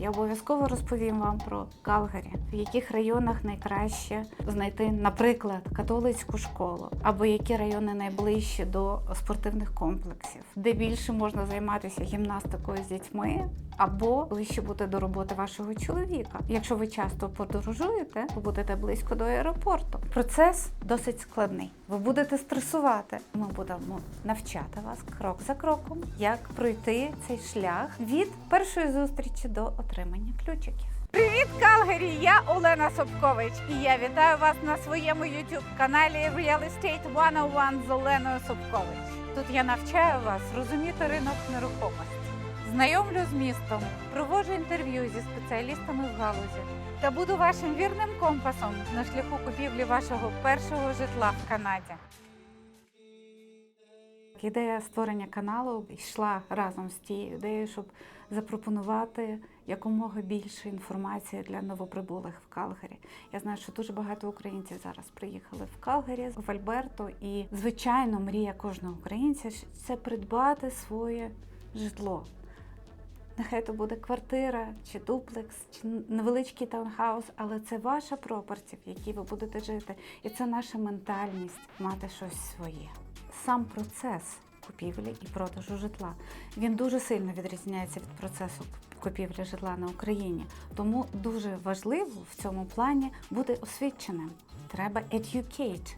Я обов'язково розповім вам про Калгарі, в яких районах найкраще знайти, наприклад, католицьку школу, або які райони найближчі до спортивних комплексів, де більше можна займатися гімнастикою з дітьми, або ближче бути до роботи вашого чоловіка. Якщо ви часто подорожуєте, ви будете близько до аеропорту. Процес досить складний. Ви будете стресувати. Ми будемо навчати вас крок за кроком, як пройти цей шлях від першої зустрічі до отримання ключиків. Привіт, Калгарі! Я Олена Собкович, і я вітаю вас на своєму youtube каналі Real Estate 101 з Оленою Собкович. Тут я навчаю вас розуміти ринок нерухомості. Знайомлю з містом, проводжу інтерв'ю зі спеціалістами в галузі та буду вашим вірним компасом на шляху купівлі вашого першого житла в Канаді. Ідея створення каналу йшла разом з тією ідеєю, щоб запропонувати якомога більше інформації для новоприбулих в Калгарі. Я знаю, що дуже багато українців зараз приїхали в Калгарі, в Альберто, і звичайно, мрія кожного українця це придбати своє житло. Нехай то буде квартира, чи дуплекс, чи невеличкий таунхаус, але це ваша пропорті, в якій ви будете жити, і це наша ментальність мати щось своє. Сам процес купівлі і продажу житла він дуже сильно відрізняється від процесу купівлі житла на Україні. Тому дуже важливо в цьому плані бути освіченим. Треба educate.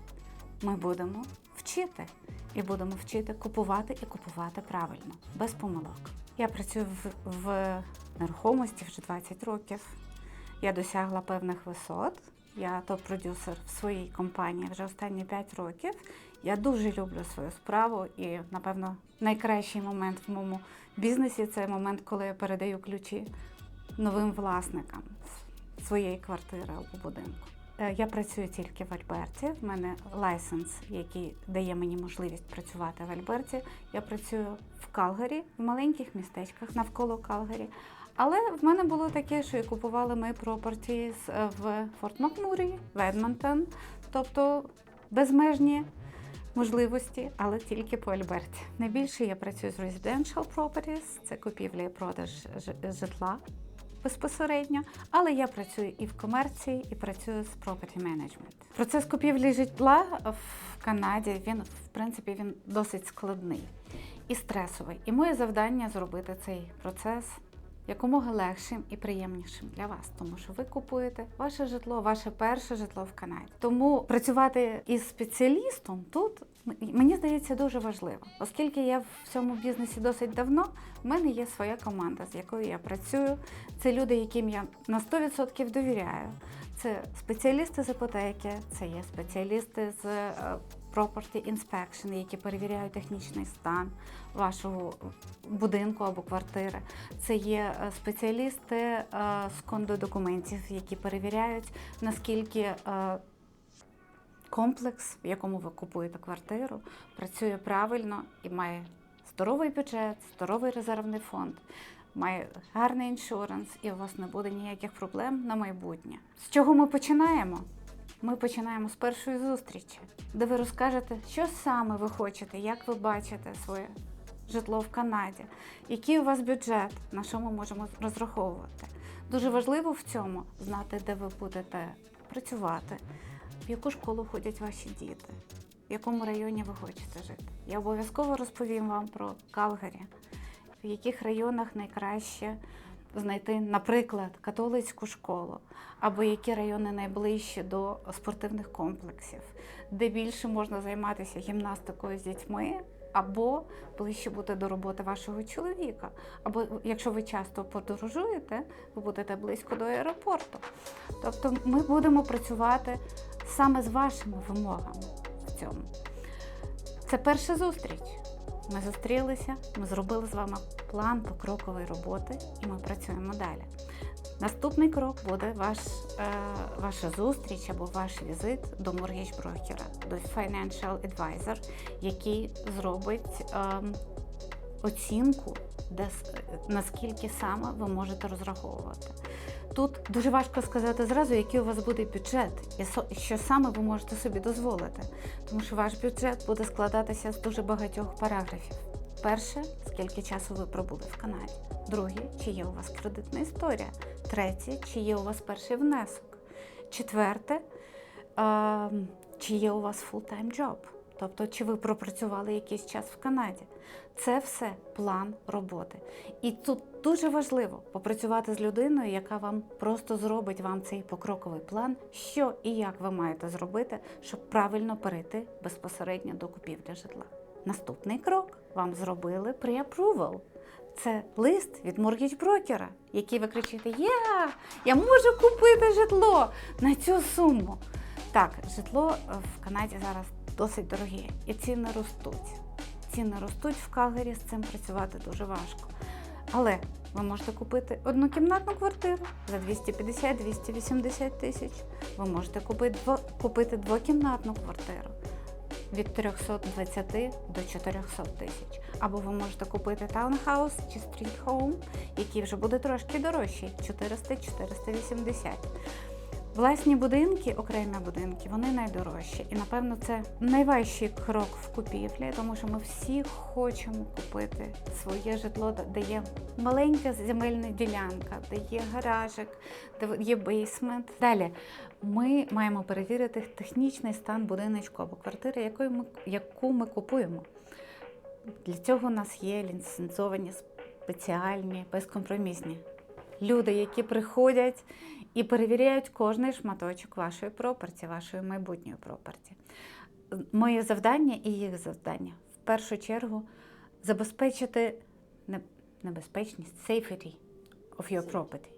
Ми будемо вчити і будемо вчити купувати і купувати правильно, без помилок. Я працюю в, в нерухомості вже 20 років. Я досягла певних висот. Я топ-продюсер в своїй компанії вже останні 5 років. Я дуже люблю свою справу, і, напевно, найкращий момент в моєму бізнесі це момент, коли я передаю ключі новим власникам своєї квартири або будинку. Е, Я працюю тільки в Альберті. В мене лайсенс, який дає мені можливість працювати в Альберті. Я працюю в Калгарі, в маленьких містечках навколо Калгарі. Але в мене було таке, що і купували ми пропорті в Форт Макмурі, в Едмонтон, тобто безмежні можливості, але тільки по Альберті. Найбільше я працюю з residential properties, це купівля і продаж житла безпосередньо, але я працюю і в комерції, і працюю з property management. Процес купівлі житла в Канаді він в принципі він досить складний і стресовий. І моє завдання зробити цей процес якомога легшим і приємнішим для вас, тому що ви купуєте ваше житло, ваше перше житло в Канаді. Тому працювати із спеціалістом тут мені здається дуже важливо, оскільки я в цьому бізнесі досить давно. в мене є своя команда, з якою я працюю. Це люди, яким я на 100% довіряю. Це спеціалісти з іпотеки, це є спеціалісти з е, property inspection, які перевіряють технічний стан вашого будинку або квартири. Це є е, спеціалісти е, з кондодокументів, які перевіряють, наскільки е, комплекс, в якому ви купуєте квартиру, працює правильно і має здоровий бюджет, здоровий резервний фонд. Має гарний іншуранс, і у вас не буде ніяких проблем на майбутнє. З чого ми починаємо? Ми починаємо з першої зустрічі, де ви розкажете, що саме ви хочете, як ви бачите своє житло в Канаді, який у вас бюджет, на що ми можемо розраховувати. Дуже важливо в цьому знати, де ви будете працювати, в яку школу ходять ваші діти, в якому районі ви хочете жити. Я обов'язково розповім вам про Калгарі, в яких районах найкраще знайти, наприклад, католицьку школу, або які райони найближчі до спортивних комплексів, де більше можна займатися гімнастикою з дітьми. Або ближче бути до роботи вашого чоловіка. Або якщо ви часто подорожуєте, ви будете близько до аеропорту. Тобто ми будемо працювати саме з вашими вимогами в цьому. Це перша зустріч. Ми зустрілися, ми зробили з вами план покрокової роботи і ми працюємо далі. Наступний крок буде ваш, е, ваша зустріч або ваш візит до mortgage брокера, до financial advisor, який зробить ем, оцінку, де, наскільки саме ви можете розраховувати. Тут дуже важко сказати зразу, який у вас буде бюджет, і що саме ви можете собі дозволити, тому що ваш бюджет буде складатися з дуже багатьох параграфів. Перше, скільки часу ви пробули в Канаді. Друге, чи є у вас кредитна історія. Третє, чи є у вас перший внесок. Четверте, е, чи є у вас full-time job. Тобто, чи ви пропрацювали якийсь час в Канаді. Це все план роботи. І тут дуже важливо попрацювати з людиною, яка вам просто зробить вам цей покроковий план, що і як ви маєте зробити, щоб правильно перейти безпосередньо до купівлі житла. Наступний крок вам зробили pre-approval. Це лист від моргідж-брокера, який ви кричите: Я! Я можу купити житло на цю суму. Так, житло в Канаді зараз досить дороге, і ціни ростуть. Ціни ростуть в Калгарі, з цим працювати дуже важко. Але ви можете купити однокімнатну квартиру за 250-280 тисяч. Ви можете купити двокімнатну квартиру від 320 до 400 тисяч. Або ви можете купити таунхаус чи стріт-хоум, який вже буде трошки дорожчий 400-480. Власні будинки, окремі будинки, вони найдорожчі. І напевно це найважчий крок в купівлі, тому що ми всі хочемо купити своє житло, де є маленька земельна ділянка, де є гаражик, де є бейсмент. Далі ми маємо перевірити технічний стан будиночку або квартири, якою ми, яку ми купуємо. Для цього у нас є ліцензовані спеціальні, безкомпромісні люди, які приходять і перевіряють кожний шматочок вашої проперті, вашої майбутньої проперті. Моє завдання і їх завдання в першу чергу забезпечити небезпечність safety of your property.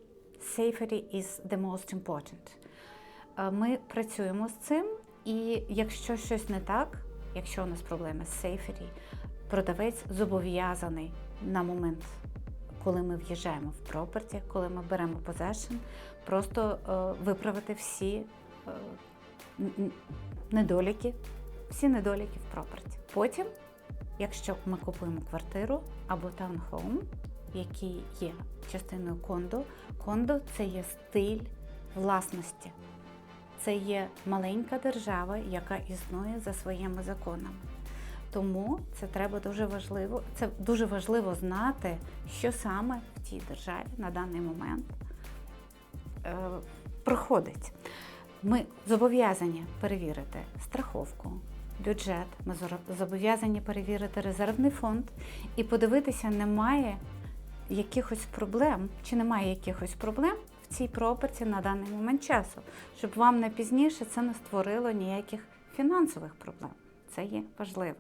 Safety is the most important. Е, Ми працюємо з цим, і якщо щось не так, якщо у нас проблеми з safety, продавець зобов'язаний на момент, коли ми в'їжджаємо в проперті, коли ми беремо possession, просто е, виправити всі е, недоліки, всі недоліки в проперті. Потім, якщо ми купуємо квартиру або таунхоум, який є частиною кондо, кондо це є стиль власності. Це є маленька держава, яка існує за своїми законами. Тому це треба дуже важливо. Це дуже важливо знати, що саме в цій державі на даний момент е, проходить. Ми зобов'язані перевірити страховку, бюджет. Ми зобов'язані перевірити резервний фонд і подивитися, немає якихось проблем, чи немає якихось проблем в цій проперті на даний момент часу, щоб вам не пізніше це не створило ніяких фінансових проблем. Це є важливо.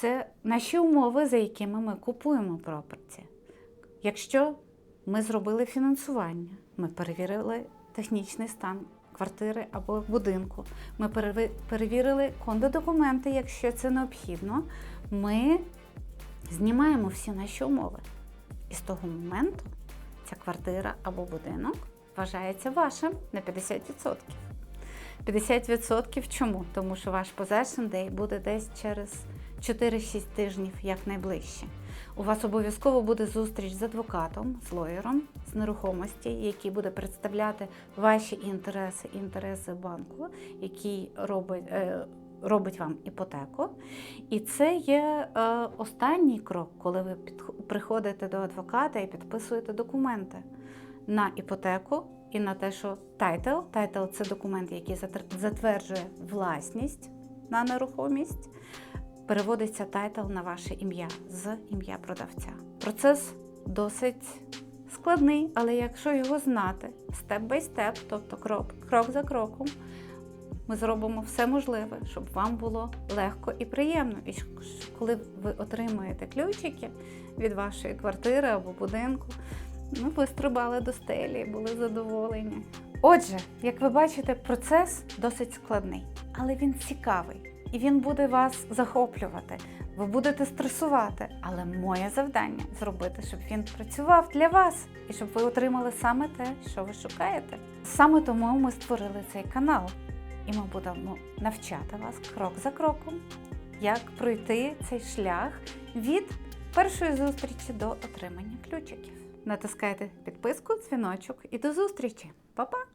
Це наші умови, за якими ми купуємо проперті. Якщо ми зробили фінансування, ми перевірили технічний стан квартири або будинку, ми перевірили кондодокументи, якщо це необхідно, ми знімаємо всі наші умови. І з того моменту ця квартира або будинок вважається вашим на 50%. 50% чому? Тому що ваш possession day буде десь через 4-6 тижнів якнайближче. У вас обов'язково буде зустріч з адвокатом, з лоєром з нерухомості, який буде представляти ваші інтереси, інтереси банку, який робить, е, робить вам іпотеку. І це є е, останній крок, коли ви приходите до адвоката і підписуєте документи на іпотеку і на те, що тайтл, тайтл це документ, який затверджує власність на нерухомість, переводиться тайтл на ваше ім'я з ім'я продавця. Процес досить складний, але якщо його знати степ бай степ, тобто крок, крок за кроком, ми зробимо все можливе, щоб вам було легко і приємно. І коли ви отримуєте ключики від вашої квартири або будинку, ну, ви стрибали до стелі, були задоволені. Отже, як ви бачите, процес досить складний, але він цікавий і він буде вас захоплювати. Ви будете стресувати, але моє завдання зробити, щоб він працював для вас і щоб ви отримали саме те, що ви шукаєте. Саме тому ми створили цей канал, і ми будемо навчати вас крок за кроком, як пройти цей шлях від першої зустрічі до отримання ключиків. Натискайте підписку, дзвіночок і до зустрічі. Па-па!